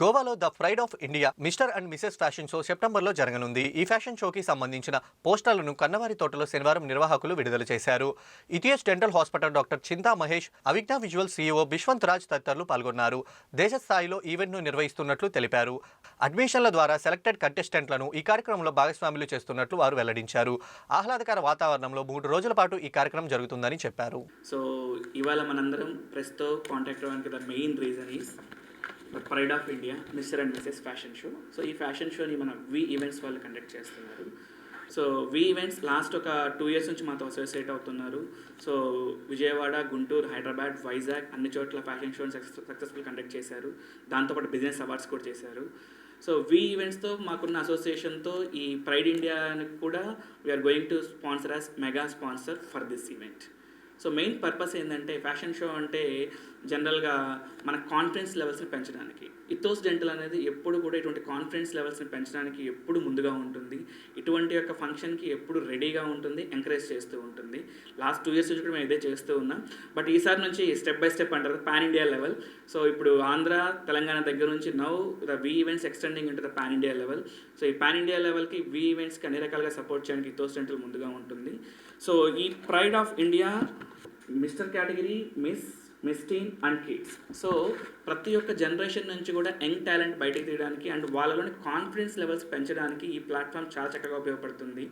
గోవాలో the pride of India Mr and Mrs fashion show సెప్టెంబర్లో జరగనుంది. ఈ ఫ్యాషన్ షోకి సంబంధించిన పోస్టర్లను కన్నవారి తోటలో శనివారం నిర్వాహకులు విడుదల చేశారు. ETS dental hospital doctor Chinta Mahesh Avigna visual CEO Bishwanth Raj తదితరులు పాల్గొన్నారు. దేశ స్థాయిలో ఈవెంట్ను నిర్వహిస్తున్నట్లు తెలిపారు. అడ్మిషన్ల ద్వారా సెలెక్టెడ్ కంటెస్టెంట్లను ఈ కార్యక్రమంలో భాగస్వాములు చేస్తున్నట్లు వారు వెల్లడించారు. ఆహ్లాదకర వాతావరణంలో మూడు రోజుల పాటు ఈ కార్యక్రమం జరుగుతుందని చెప్పారు. సో ఇవాళ మనందరం ప్రెస్తో కాంటాక్ట్ అవ్వడానికి main reason pride of India Mr and Mrs fashion show so ఈ ఫ్యాషన్ షోని మన వి ఈవెంట్స్ వాళ్ళు కండక్ట్ చేస్తున్నారు. సో వి ఈవెంట్స్ లాస్ట్ ఒక టూ ఇయర్స్ నుంచి మాతో అసోసియేట్ అవుతున్నారు. సో విజయవాడ గుంటూరు హైదరాబాద్ వైజాగ్ అన్ని చోట్ల ఫ్యాషన్ షోని సక్సెస్ఫుల్ కండక్ట్ చేశారు. దాంతోపాటు బిజినెస్ అవార్డ్స్ కూడా చేశారు. సో వి ఈవెంట్స్తో మాకున్న అసోసియేషన్తో ఈ ప్రైడ్ ఇండియాని కూడా we're going to sponsor as mega sponsor for this event so main purpose ఏంటంటే ఫ్యాషన్ షో అంటే జనరల్గా మన కాన్ఫిడెన్స్ లెవెల్స్ని పెంచడానికి. ఇథోస్ డెంటల్ అనేది ఎప్పుడు కూడా ఇటువంటి కాన్ఫిడెన్స్ లెవెల్స్ని పెంచడానికి ఎప్పుడు ముందుగా ఉంటుంది. ఇటువంటి యొక్క ఫంక్షన్కి ఎప్పుడు రెడీగా ఉంటుంది ఎంకరేజ్ చేస్తూ ఉంటుంది. లాస్ట్ టూ ఇయర్స్ నుంచి కూడా మేము ఇదే చేస్తూ ఉన్నాం. బట్ ఈసారి నుంచి స్టెప్ బై స్టెప్ అంటారు పాన్ ఇండియా లెవెల్ సో ఇప్పుడు ఆంధ్ర తెలంగాణ దగ్గర నుంచి now the V events extending into the pan India level so ఈ పాన్ ఇండియా లెవెల్కి వి ఈవెంట్స్కి అన్ని రకాలుగా సపోర్ట్ చేయడానికి ఇథోస్ డెంటల్ ముందుగా ఉంటుంది. సో ఈ pride of India Mr category miss miss teen and kids. So ప్రతి ఒక్క జనరేషన్ నుంచి కూడా యంగ్ టాలెంట్ బయటకు తీయడానికి అండ్ వాళ్ళలోని కాన్ఫిడెన్స్ లెవెల్స్ పెంచడానికి ఈ ప్లాట్ఫామ్ చాలా చక్కగా ఉపయోగపడుతుంది.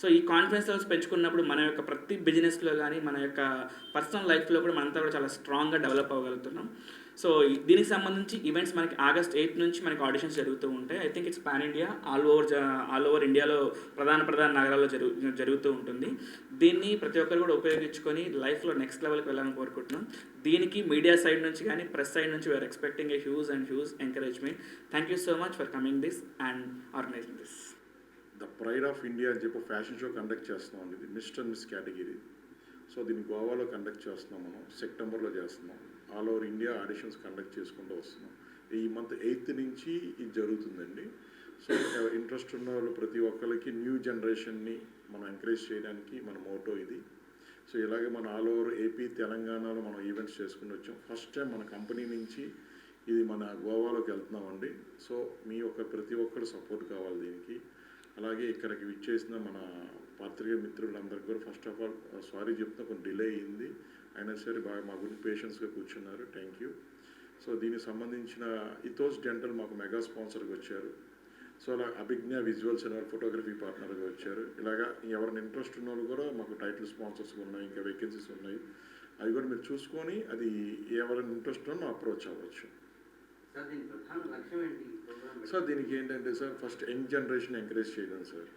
సో ఈ కాన్ఫిడెన్స్ లెవెల్స్ పెంచుకున్నప్పుడు మన యొక్క ప్రతి బిజినెస్లో కానీ మన యొక్క పర్సనల్ లైఫ్లో కూడా మనంతా కూడా చాలా స్ట్రాంగ్గా డెవలప్ అవ్వగలుగుతున్నాం. సో దీనికి సంబంధించి ఈవెంట్స్ మనకి ఆగస్ట్ ఎయిత్ నుంచి మనకి ఆడిషన్స్ జరుగుతూ ఉంటాయి. I think it's pan India all over all over ఇండియాలో ప్రధాన ప్రధాన నగరాల్లో జరుగు జరుగుతూ ఉంటుంది. దీన్ని ప్రతి ఒక్కరు కూడా ఉపయోగించుకొని లైఫ్లో నెక్స్ట్ లెవెల్కి వెళ్ళాలని కోరుకుంటున్నాం. దీనికి మీడియా సైడ్ నుంచి కానీ ప్రెస్ సైడ్ నుంచి we're expecting a huge and huge encouragement thank you so much for coming this and organising this the pride of India అని చెప్పి ఫ్యాషన్ షో కండక్ట్ చేస్తున్నాం ఇది మిస్టర్ మిస్ కేటగిరీ సో దీన్ని గోవాలో conduct చేస్తున్నాం మనం. సెప్టెంబర్లో చేస్తున్నాం. All over India auditions conduct చేసుకుంటూ వస్తున్నాం. ఈ మంత్ ఎయిత్ నుంచి ఇది జరుగుతుందండి. సో ఇంట్రెస్ట్ ఉన్న వాళ్ళు ప్రతి ఒక్కరికి న్యూ జనరేషన్ని మనం ఎంకరేజ్ చేయడానికి మన మోటో ఇది. సో ఇలాగే మన ఆల్ ఓవర్ ఏపీ తెలంగాణలో మనం ఈవెంట్స్ చేసుకుని వచ్చాం. ఫస్ట్ టైం మన కంపెనీ నుంచి ఇది మన గోవాలోకి వెళ్తున్నామండి. సో మీ యొక్క ప్రతి ఒక్కరు సపోర్ట్ కావాలి దీనికి. అలాగే ఇక్కడికి విచ్చేసిన మన పాత్రిక మిత్రులందరికీ కూడా ఫస్ట్ ఆఫ్ ఆల్ సారీ చెప్తున్నా కొంచెం డిలే అయింది. అయినా సరే బాగా మా గురించి పేషెన్స్గా కూర్చున్నారు. థ్యాంక్ యూ సో దీనికి సంబంధించిన ఇథోస్ డెంటల్ మాకు మెగా స్పాన్సర్గా వచ్చారు. సో అలా అభిజ్ఞ విజువల్స్ అనే ఫోటోగ్రఫీ పార్ట్నర్గా వచ్చారు. ఇలాగా ఎవరైనా ఇంట్రెస్ట్ ఉన్న వాళ్ళు కూడా మాకు టైటిల్ స్పాన్సర్స్ ఉన్నాయి ఇంకా వేకెన్సీస్ ఉన్నాయి. అవి కూడా మీరు చూసుకొని అది ఎవరైనా ఇంట్రెస్ట్ ఉన్నా అప్రోచ్ అవ్వచ్చు. సార్ దీనికి ఏంటంటే sir first young generation encourage చేయడం సార్.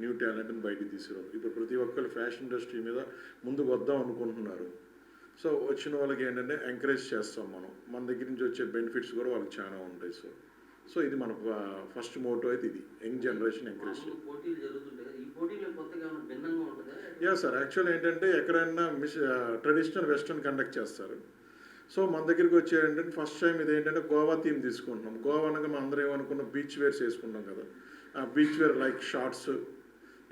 న్యూ టాలెంట్ని బయటికి తీసుకురావడం. ఇప్పుడు ప్రతి ఒక్కరు ఫ్యాషన్ ఇండస్ట్రీ మీద ముందుకు వద్దాం అనుకుంటున్నారు. సో వచ్చిన వాళ్ళకి ఏంటంటే ఎంకరేజ్ చేస్తాం మనం. మన దగ్గర నుంచి వచ్చే బెనిఫిట్స్ కూడా వాళ్ళకి చాలా ఉంటాయి సో సో ఇది మన ఫస్ట్ మోటో అయితే ఇది. Young generation encourage yeah sir actual ఏంటంటే ఎక్కడైనా మిస్ ట్రెడిషనల్ వెస్ట్రన్ కండక్ట్ చేస్తారు. సో మన దగ్గరికి వచ్చే ఏంటంటే ఫస్ట్ టైం ఇది ఏంటంటే గోవా థీమ్ తీసుకుంటున్నాం. గోవా అనగా మనం అందరం ఏమనుకున్నాం? బీచ్ వేర్స్ వేసుకుంటాం కదా. ఆ బీచ్ వేర్ లైక్ షార్ట్స్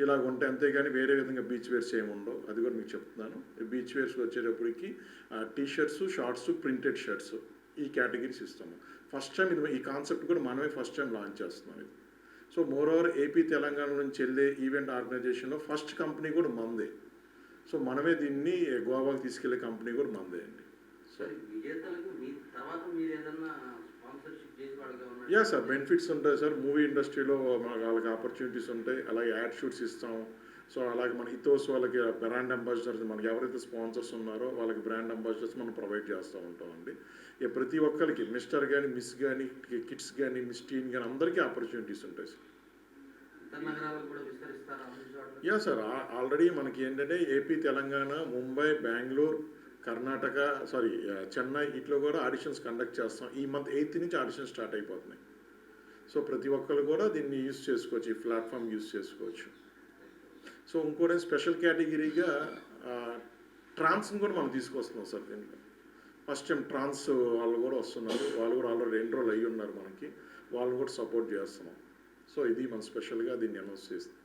ఇలాగ ఉంటాయి అంతేగాని వేరే విధంగా బీచ్ వేర్స్ ఏముండవు అది కూడా మీకు చెప్తున్నాను. బీచ్ వేర్స్ వచ్చేటప్పటికి T shirts shorts printed shirts ఈ కేటగిరీస్ ఇస్తాము. ఫస్ట్ టైం ఇది ఈ కాన్సెప్ట్ కూడా మనమే ఫస్ట్ టైం లాంచ్ చేస్తున్నాం ఇది. So moreover AP Telangana నుంచి వెళ్ళే ఈవెంట్ ఆర్గనైజేషన్లో ఫస్ట్ కంపెనీ కూడా మందే. సో మనమే దీన్ని గోవాకి తీసుకెళ్ళే కంపెనీ కూడా మందే అండి. సో విజేతలకు మీ తర్వాత మీరు ఏదన్నా స్పాన్సర్షిప్ యా సార్ బెనిఫిట్స్ ఉంటాయి సార్ మూవీ ఇండస్ట్రీలో మనకు వాళ్ళకి ఆపర్చునిటీస్ ఉంటాయి. అలాగే యాడ్ షూట్స్ ఇస్తాం. సో అలాగే మన ఇథోస్ వాళ్ళకి బ్రాండ్ అంబాసిడర్స్ మనకి ఎవరైతే స్పాన్సర్స్ ఉన్నారో వాళ్ళకి బ్రాండ్ అంబాసిడర్స్ మనం ప్రొవైడ్ చేస్తూ ఉంటామండి ఇక ప్రతి ఒక్కరికి మిస్టర్ కానీ మిస్ కానీ కిడ్స్ కానీ మిస్ టీన్ కానీ అందరికీ ఆపర్చునిటీస్ ఉంటాయి సార్ యా సార్ ఆల్రెడీ మనకి ఏంటంటే ఏపీ తెలంగాణ ముంబై బెంగళూరు కర్ణాటక సారీ చెన్నై ఇట్లో కూడా ఆడిషన్స్ కండక్ట్ చేస్తాం. ఈ మంత్ ఎయిత్ నుంచి ఆడిషన్స్ స్టార్ట్ అయిపోతున్నాయి. సో ప్రతి ఒక్కరు కూడా దీన్ని యూస్ చేసుకోవచ్చు ఈ ప్లాట్ఫామ్ యూస్ చేసుకోవచ్చు. సో ఇంకోటి స్పెషల్ కేటగిరీగా ట్రాన్స్ని కూడా మనం తీసుకొస్తున్నాం సార్ దీంట్లో ఫస్ట్ టైం ట్రాన్స్ వాళ్ళు కూడా వస్తున్నారు. వాళ్ళు కూడా ఆల్రెడీ రోజులు అయ్యి ఉన్నారు మనకి. వాళ్ళని కూడా సపోర్ట్ చేస్తున్నాం. సో ఇది మనం స్పెషల్గా దీన్ని అనౌన్స్ చేస్తాం.